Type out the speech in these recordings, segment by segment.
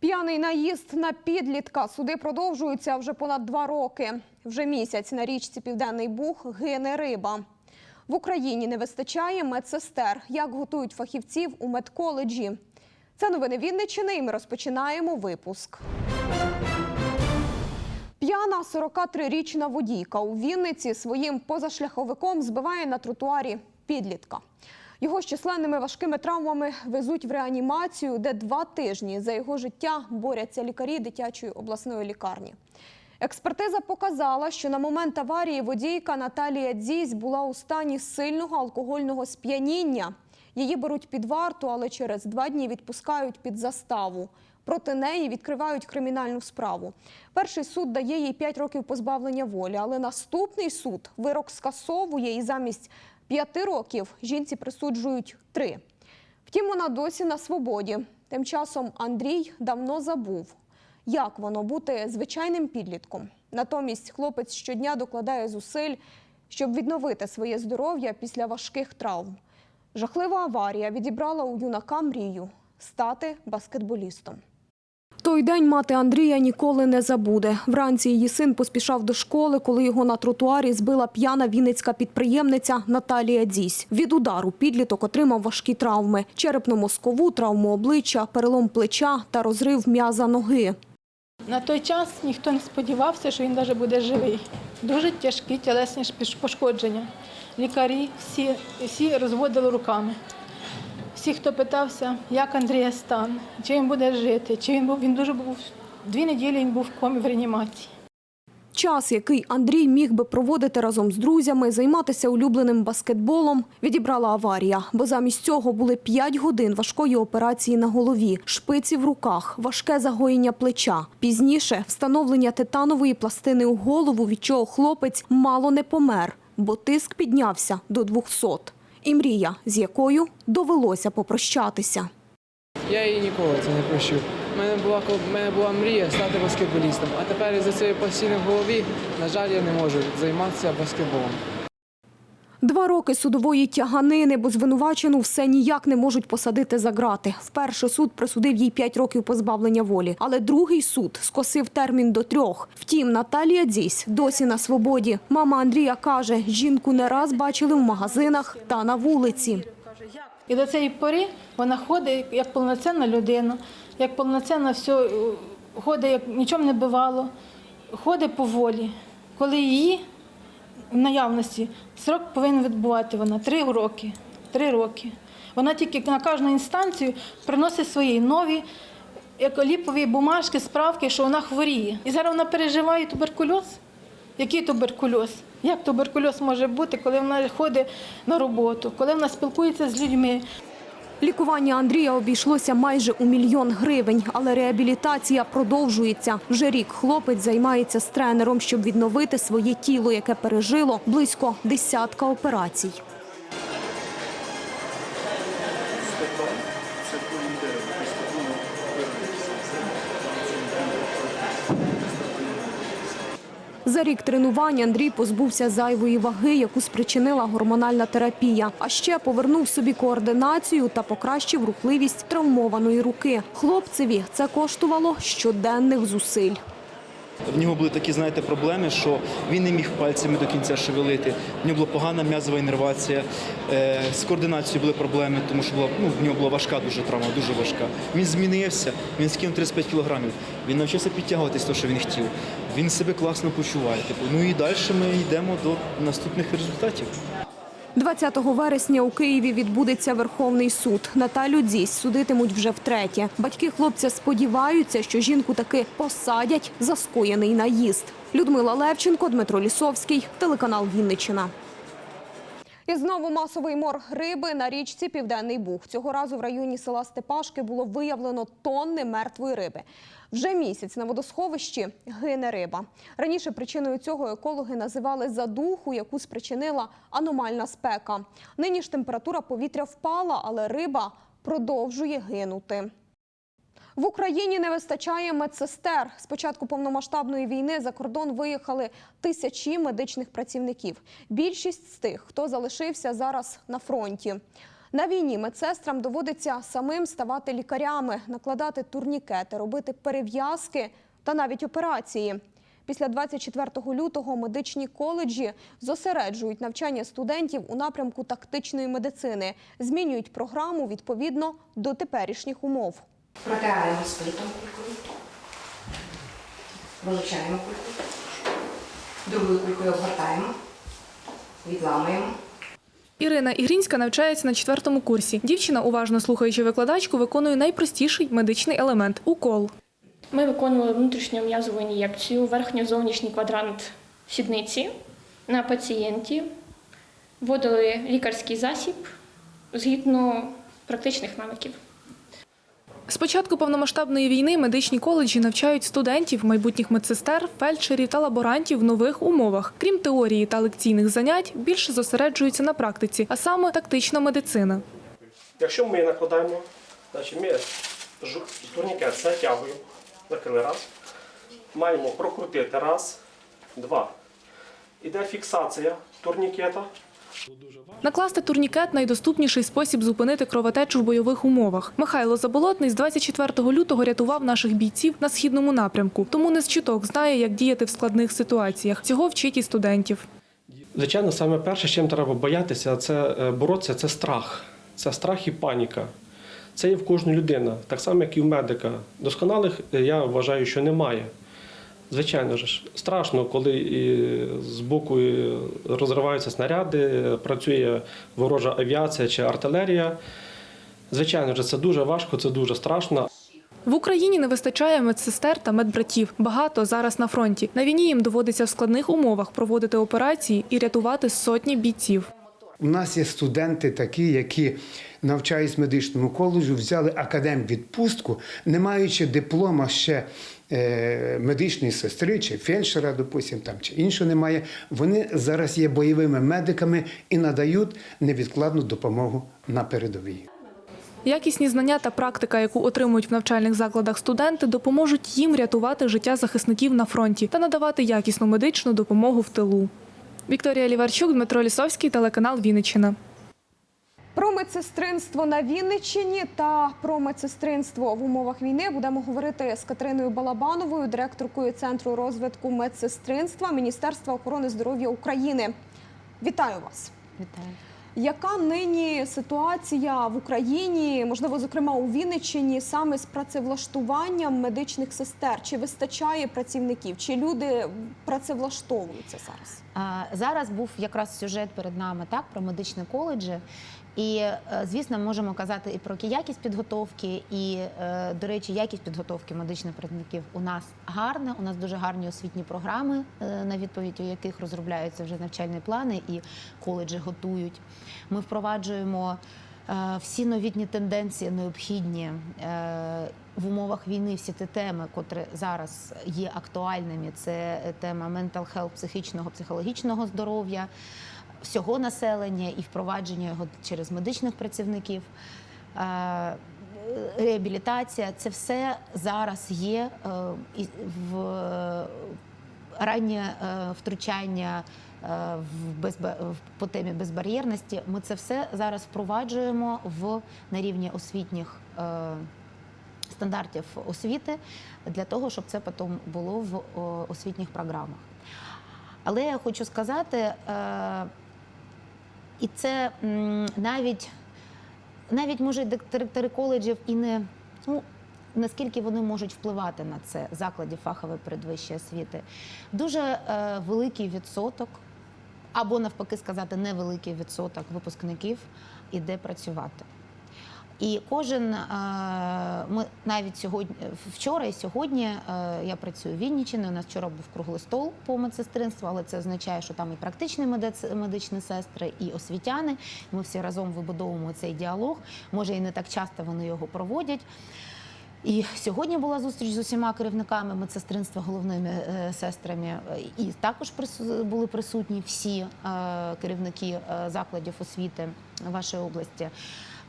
П'яний наїзд на підлітка. Суди продовжуються вже понад два роки. Вже місяць на річці Південний Буг гине риба. В Україні не вистачає медсестер. Як готують фахівців у медколеджі? Це новини Вінниччини, і ми розпочинаємо випуск. П'яна 43-річна водійка у Вінниці своїм позашляховиком збиває на тротуарі підлітка. Його з численними важкими травмами везуть в реанімацію, де два тижні за його життя борються лікарі дитячої обласної лікарні. Експертиза показала, що на момент аварії водійка Наталія Дзізь була у стані сильного алкогольного сп'яніння. Її беруть під варту, але через два дні відпускають під заставу. Проти неї відкривають кримінальну справу. Перший суд дає їй 5 років позбавлення волі, але наступний суд вирок скасовує і замість 5 років жінці присуджують 3. Втім, вона досі на свободі. Тим часом Андрій давно забув, як воно бути звичайним підлітком. Натомість хлопець щодня докладає зусиль, щоб відновити своє здоров'я після важких травм. Жахлива аварія відібрала у юнака мрію стати баскетболістом. Той день мати Андрія ніколи не забуде. Вранці її син поспішав до школи, коли його на тротуарі збила п'яна вінницька підприємниця Наталія Дзісь. Від удару підліток отримав важкі травми: черепно-мозкову, травму обличчя, перелом плеча та розрив м'яза ноги. На той час ніхто не сподівався, що він навіть буде живий. Дуже тяжкі тілесні пошкодження. Лікарі всі, всі розводили руками. Всі, хто питався, як Андрія стан, чи він буде жити, чи він був, він дуже був дві неділі він був в комі в реанімації. Час, який Андрій міг би проводити разом з друзями, займатися улюбленим баскетболом, відібрала аварія. Бо замість цього були 5 годин важкої операції на голові, шпиці в руках, важке загоєння плеча. Пізніше встановлення титанової пластини у голову, від чого хлопець мало не помер, бо тиск піднявся до 200. І мрія, з якою довелося попрощатися. Я її ніколи це не прощу. У мене була мене була мрія стати баскетболістом, а тепер із-за цією постійно в голові, на жаль, я не можу займатися баскетболом. Два роки судової тяганини, бо звинувачену все ніяк не можуть посадити за грати. Вперше суд присудив їй 5 років позбавлення волі, але другий суд скосив термін до трьох. Втім, Наталія Дзісь досі на свободі. Мама Андрія каже, жінку не раз бачили в магазинах та на вулиці. І до цієї пори вона ходить як повноцінна людина, як повноцінна все, ходить, як нічого не бивало, ходить поволі. Коли її наявності срок повинен відбувати вона три роки. Три роки. Вона тільки на кожну інстанцію приносить свої нові ліпові бумажки, справки, що вона хворіє. І зараз вона переживає туберкульоз. Який туберкульоз? Як туберкульоз може бути, коли вона ходить на роботу, коли вона спілкується з людьми? Лікування Андрія обійшлося майже у мільйон гривень, але реабілітація продовжується. Вже рік хлопець займається з тренером, щоб відновити своє тіло, яке пережило близько десятка операцій. За рік тренувань Андрій позбувся зайвої ваги, яку спричинила гормональна терапія. А ще повернув собі координацію та покращив рухливість травмованої руки. Хлопцеві це коштувало щоденних зусиль. В нього були такі, знаєте, проблеми, що він не міг пальцями до кінця шевелити. В нього була погана м'язова інервація, е, з координацією були проблеми, тому що була, ну, в нього була важка дуже травма, дуже важка. Він змінився, він скинув 35 кілограмів. Він навчився підтягуватись те, що він хотів. Він себе класно почуває. Типу, ну і далі ми йдемо до наступних результатів. 20 вересня у Києві відбудеться Верховний суд. Наталю Дзісь судитимуть вже втретє. Батьки хлопця сподіваються, що жінку таки посадять за скоєний наїзд. Людмила Левченко, Дмитро Лісовський, телеканал Вінниччина. І знову масовий мор риби на річці Південний Буг. Цього разу в районі села Степашки було виявлено тонни мертвої риби. Вже місяць на водосховищі гине риба. Раніше причиною цього екологи називали задуху, яку спричинила аномальна спека. Нині ж температура повітря впала, але риба продовжує гинути. В Україні не вистачає медсестер. З початку повномасштабної війни за кордон виїхали тисячі медичних працівників. Більшість з тих, хто залишився зараз на фронті. На війні медсестрам доводиться самим ставати лікарями, накладати турнікети, робити перев'язки та навіть операції. Після 24 лютого медичні коледжі зосереджують навчання студентів у напрямку тактичної медицини, змінюють програму відповідно до теперішніх умов. Протираємо спиртом кулькою. Вилучаємо кульку. Другою кулькою обгортаємо. Відламуємо. Ірина Ігрінська навчається на четвертому курсі. Дівчина, уважно слухаючи викладачку, виконує найпростіший медичний елемент укол. Ми виконували внутрішню м'язову ін'єкцію, верхньо-зовнішній квадрант сідниці на пацієнті, вводили лікарський засіб згідно практичних навиків. З початку повномасштабної війни медичні коледжі навчають студентів, майбутніх медсестер, фельдшерів та лаборантів в нових умовах. Крім теорії та лекційних занять, більше зосереджуються на практиці, а саме тактична медицина. Якщо ми накладаємо, значить ми турнікет затягуємо, накрили раз, маємо прокрутити раз, два. Іде фіксація турнікета. Накласти турнікет найдоступніший спосіб зупинити кровотечу в бойових умовах. Михайло Заболотний з 24 лютого рятував наших бійців на східному напрямку, тому не з чуток знає, як діяти в складних ситуаціях. Цього вчить і студентів. Звичайно, саме перше, чим треба боятися, це е, боротися, це страх. Це страх і паніка. Це є в кожної людини, так само, як і в медика. Досконалих е, я вважаю, що немає. Звичайно ж, страшно, коли і з боку розриваються снаряди, працює ворожа авіація чи артилерія. Звичайно ж, це дуже важко, це дуже страшно. В Україні не вистачає медсестер та медбратів. Багато зараз на фронті. На війні їм доводиться в складних умовах проводити операції і рятувати сотні бійців. У нас є студенти такі, які навчаються в медичному коледжі, взяли академ-відпустку, не маючи диплома ще е, медичної сестри чи фельдшера, допустим, там чи іншого немає. Вони зараз є бойовими медиками і надають невідкладну допомогу на передовій. Якісні знання та практика, яку отримують в навчальних закладах студенти, допоможуть їм рятувати життя захисників на фронті та надавати якісну медичну допомогу в тилу. Вікторія Ліварчук, Дмитро Лісовський, телеканал Вінниччина. Про медсестринство на Вінниччині та про медсестринство в умовах війни будемо говорити з Катериною Балабановою, директоркою Центру розвитку медсестринства Міністерства охорони здоров'я України. Вітаю вас! Вітаю. Яка нині ситуація в Україні, можливо, зокрема у Вінниччині, саме з працевлаштуванням медичних сестер? Чи вистачає працівників? Чи люди працевлаштовуються зараз? Зараз був якраз сюжет перед нами так про медичні коледжі. І, е, звісно, можемо казати і про якість підготовки, і, е, до речі, якість підготовки медичних працівників у нас гарна. У нас дуже гарні освітні програми, е, на відповідь у яких розробляються вже навчальні плани, і коледжі готують. Ми впроваджуємо всі новітні тенденції необхідні в умовах війни. Всі ті теми, котрі зараз є актуальними. Це тема mental health, психічного, психологічного здоров'я всього населення і впровадження його через медичних працівників. Е, Реабілітація це все зараз є е, в раннє е, втручання в безба- по темі безбар'єрності. Ми це все зараз впроваджуємо в на рівні освітніх стандартів освіти для того, щоб це потім було в освітніх програмах. Але я хочу сказати, і це навіть, навіть може директори коледжів і не ну, наскільки вони можуть впливати на це закладів фахової передвищої освіти. Дуже е, великий відсоток, або навпаки сказати, невеликий відсоток випускників іде працювати. І кожен, е, ми навіть сьогодні, вчора і сьогодні е, я працюю в Вінниччині, у нас вчора був круглий стол по медсестринству, але це означає, що там і практичні медичні сестри, і освітяни. Ми всі разом вибудовуємо цей діалог. Може, і не так часто вони його проводять. І сьогодні була зустріч з усіма керівниками медсестринства, головними е, сестрами, і також були присутні всі керівники закладів освіти вашої області.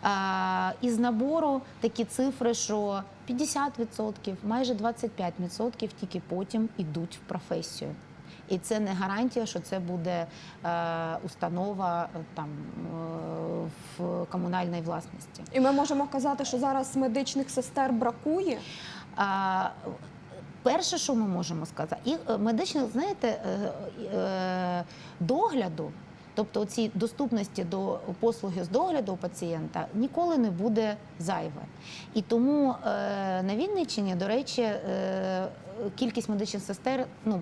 А, із набору такі цифри, що 50%, майже 25% тільки потім йдуть в професію. І це не гарантія, що це буде е, установа е, там е, в комунальній власності. І ми можемо казати, що зараз медичних сестер бракує. Перше, що ми можемо сказати, і е, медичних, знаєте, е, е, догляду, тобто ці доступності до послуги з догляду пацієнта ніколи не буде зайве. І тому е, на Вінниччині, до речі, е, кількість медичних сестер, ну.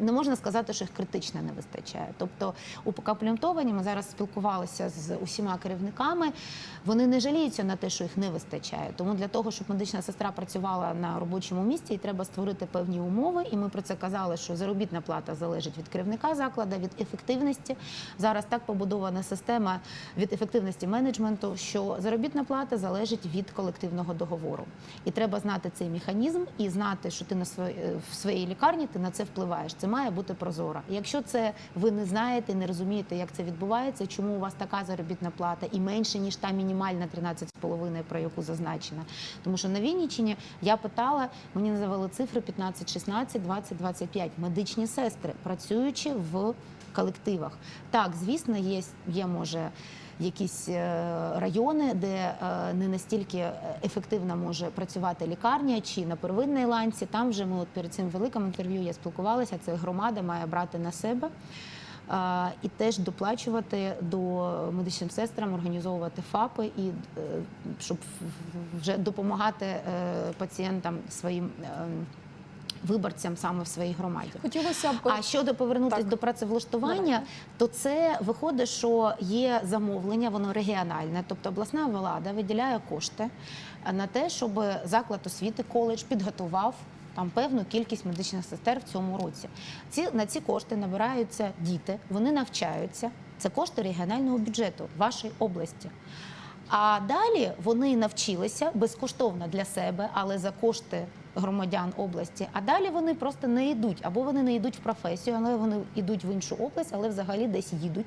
Не можна сказати, що їх критично не вистачає. Тобто у комплектовані ми зараз спілкувалися з усіма керівниками. Вони не жаліються на те, що їх не вистачає. Тому для того, щоб медична сестра працювала на робочому місці, їй треба створити певні умови. І ми про це казали, що заробітна плата залежить від керівника закладу, від ефективності. Зараз так побудована система від ефективності менеджменту, що заробітна плата залежить від колективного договору. І треба знати цей механізм і знати, що ти на своїй в своїй лікарні ти на це впливаєш. Це має бути прозоро. Якщо це ви не знаєте, не розумієте, як це відбувається, чому у вас така заробітна плата і менше ніж та мінімальна 13,5, про яку зазначена. Тому що на Вінниччині я питала, мені називали цифри 15, 16, 20, 25. Медичні сестри, працюючи в колективах. Так, звісно, є, є може. Якісь е, райони, де е, не настільки ефективно може працювати лікарня чи на первинній ланці. Там вже ми от перед цим великим інтерв'ю я спілкувалася. Це громада має брати на себе е, і теж доплачувати до медичним сестрам, організовувати ФАПи і е, щоб вже допомагати е, пацієнтам своїм. Виборцям саме в своїй громаді. Хотілося б А щодо повернутися Так. до працевлаштування, Давайте. то це виходить, що є замовлення, воно регіональне, тобто обласна влада виділяє кошти на те, щоб заклад освіти, коледж підготував. Там певну кількість медичних сестер в цьому році. Ці на ці кошти набираються діти, вони навчаються. Це кошти регіонального бюджету вашої області. А далі вони навчилися безкоштовно для себе, але за кошти громадян області. А далі вони просто не йдуть, або вони не йдуть в професію, але вони йдуть в іншу область, але взагалі десь їдуть.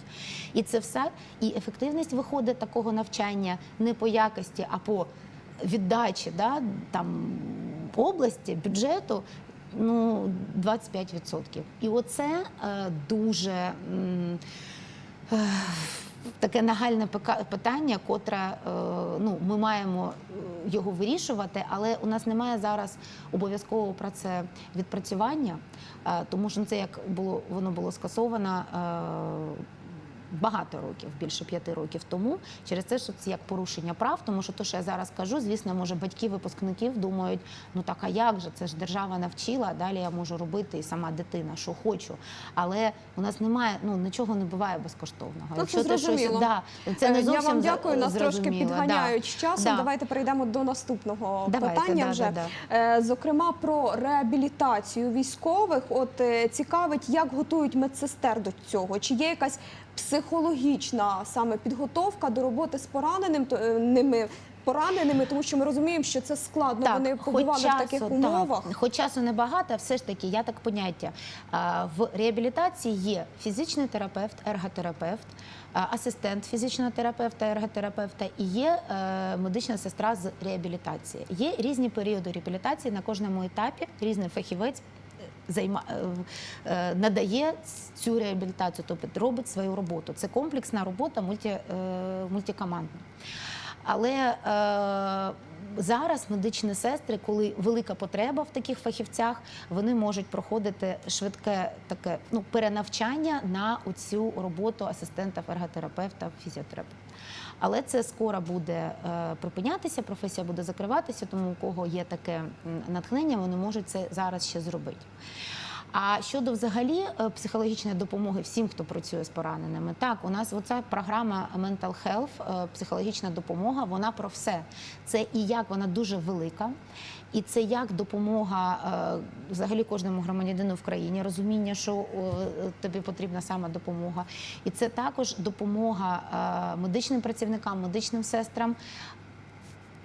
І це все. І ефективність виходить такого навчання не по якості, а по віддачі да, там, області, бюджету. Ну, 25%. І оце е, дуже. е, таке нагальне питання, котре е, ну, ми маємо його вирішувати, але у нас немає зараз обов'язкового про це відпрацювання, е, тому що це як було воно було скасовано. Е, Багато років, більше п'яти років тому, через те, що це як порушення прав, тому що то, що я зараз кажу, звісно, може батьки випускників думають, ну так а як же це ж держава навчила, а далі я можу робити і сама дитина, що хочу. Але у нас немає, ну нічого не буває безкоштовного. Ну, це ти щось, да, це не Е, зовсім Я вам дякую. Нас трошки зрозуміло, підганяють да. з часом. Да. Давайте перейдемо до наступного Давайте, питання. да, вже да, Е, зокрема про реабілітацію військових. От е, цікавить, як готують медсестер до цього? Чи є якась психологічна саме підготовка до роботи з пораненим е, ними? Пораненими, тому що ми розуміємо, що це складно. Вони побували в таких так, умовах. хоч часу небагато, все ж таки, я так поняття. В реабілітації є фізичний терапевт, ерготерапевт, асистент фізичного терапевта, ерготерапевта і є е, медична сестра з реабілітації. Є різні періоди реабілітації на кожному етапі, різний фахівець. Займа е, е, надає цю реабілітацію, тобто робить свою роботу. Це комплексна робота мульті, е, мультикомандна. Але зараз медичні сестри, коли велика потреба в таких фахівцях, вони можуть проходити швидке таке ну, перенавчання на цю роботу асистента, ерготерапевта, фізіотерапевта. Але це скоро буде е, припинятися, професія буде закриватися, тому у кого є таке натхнення, вони можуть це зараз ще зробити. А щодо взагалі е, психологічної допомоги всім, хто працює з пораненими, так у нас оця програма Mental Health, е, психологічна допомога, вона про все. Це і як вона дуже велика, і це як допомога е, взагалі кожному громадянину в країні, розуміння, що тобі потрібна саме допомога. І це також допомога медичним працівникам, медичним сестрам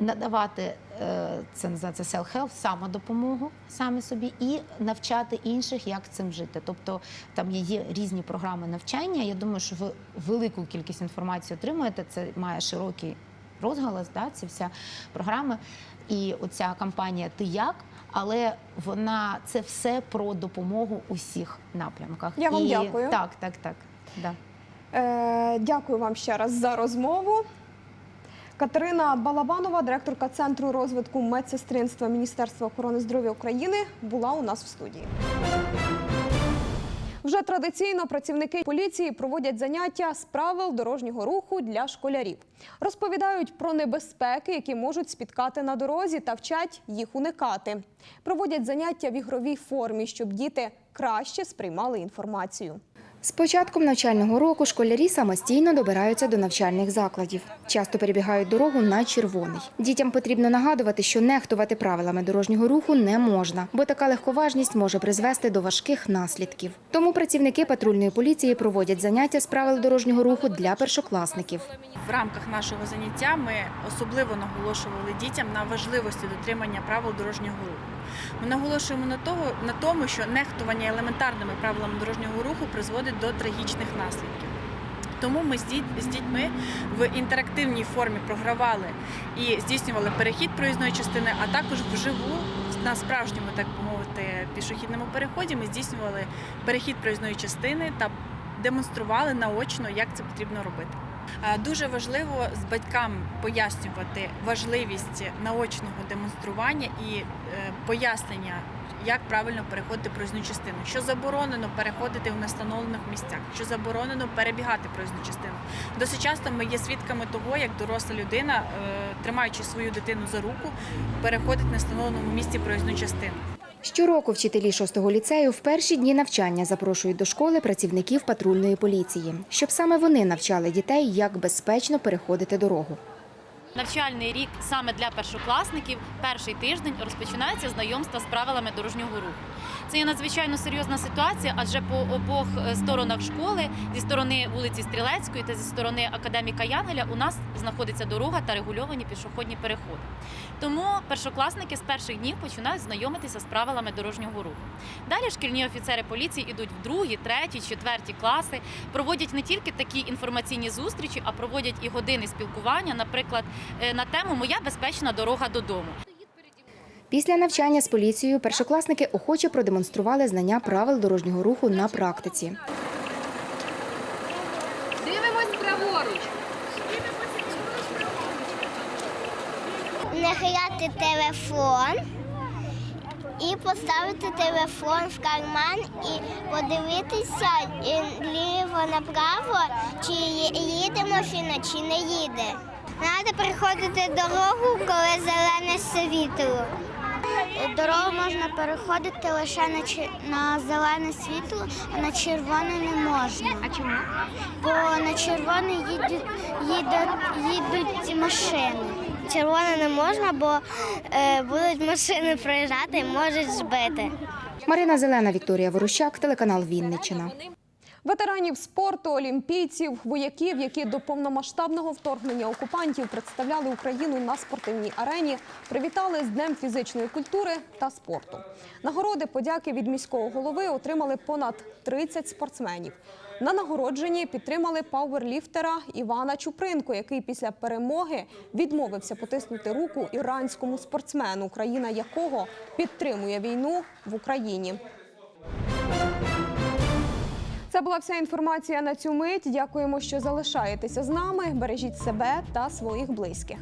надавати е, це називається self-help, самодопомогу самі собі, і навчати інших, як цим жити. Тобто там є, різні програми навчання. Я думаю, що ви велику кількість інформації отримуєте. Це має широкий розголос, да, ці вся програма і оця кампанія Ти як? Але вона це все про допомогу у всіх напрямках. Я вам і, дякую. Так, так, так. Да. Е, дякую вам ще раз за розмову. Катерина Балабанова, директорка Центру розвитку медсестринства Міністерства охорони здоров'я України, була у нас в студії. Вже традиційно працівники поліції проводять заняття з правил дорожнього руху для школярів. Розповідають про небезпеки, які можуть спіткати на дорозі, та вчать їх уникати. Проводять заняття в ігровій формі, щоб діти краще сприймали інформацію. З початком навчального року школярі самостійно добираються до навчальних закладів. Часто перебігають дорогу на червоний. Дітям потрібно нагадувати, що нехтувати правилами дорожнього руху не можна, бо така легковажність може призвести до важких наслідків. Тому працівники патрульної поліції проводять заняття з правил дорожнього руху для першокласників. В рамках нашого заняття ми особливо наголошували дітям на важливості дотримання правил дорожнього руху. Ми наголошуємо на того на тому, що нехтування елементарними правилами дорожнього руху призводить до трагічних наслідків. Тому ми з дітьми в інтерактивній формі програвали і здійснювали перехід проїзної частини, а також вживу на справжньому, так би мовити, пішохідному переході ми здійснювали перехід проїзної частини та демонстрували наочно, як це потрібно робити. Е, Дуже важливо з батьками пояснювати важливість наочного демонстрування і е, пояснення, як правильно переходити проїзну частину, що заборонено переходити в нестановлених місцях, що заборонено перебігати проїзну частину. Досить часто ми є свідками того, як доросла людина, е, тримаючи свою дитину за руку, переходить в нестановленому місці проїзну частину. Щороку вчителі шостого ліцею в перші дні навчання запрошують до школи працівників патрульної поліції, щоб саме вони навчали дітей, як безпечно переходити дорогу. Навчальний рік саме для першокласників перший тиждень розпочинається знайомство з правилами дорожнього руху. Це є надзвичайно серйозна ситуація, адже по обох е, сторонах школи, зі сторони вулиці Стрілецької та зі сторони академіка Янгеля, у нас знаходиться дорога та регульовані пішохідні переходи. Тому першокласники з перших днів починають знайомитися з правилами дорожнього руху. Далі шкільні офіцери поліції йдуть в другі, треті, четверті класи, проводять не тільки такі інформаційні зустрічі, а проводять і години спілкування, наприклад, е, на тему Моя безпечна дорога додому. Після навчання з поліцією першокласники охоче продемонстрували знання правил дорожнього руху на практиці. Дивимось праворуч. не хаяти телефон і поставити телефон в карман і подивитися ліво направо, чи є- їде машина, чи не їде. Треба переходити дорогу, коли зелене світло. Дорогу можна переходити лише на, чер- на зелене світло, а на червоне не можна. А чому? Бо на червоне їдуть, їдуть, їдуть машини. Червоне не можна, бо е, будуть машини проїжджати і можуть збити. Марина Зелена, Вікторія Ворущак, телеканал Вінниччина. Ветеранів спорту, олімпійців, вояків, які до повномасштабного вторгнення окупантів представляли Україну на спортивній арені, привітали з Днем фізичної культури та спорту. Нагороди подяки від міського голови отримали понад 30 спортсменів. На нагородженні підтримали пауерліфтера Івана Чупринко, який після перемоги відмовився потиснути руку іранському спортсмену, країна якого підтримує війну в Україні. Це була вся інформація на цю мить. Дякуємо, що залишаєтеся з нами. Бережіть себе та своїх близьких.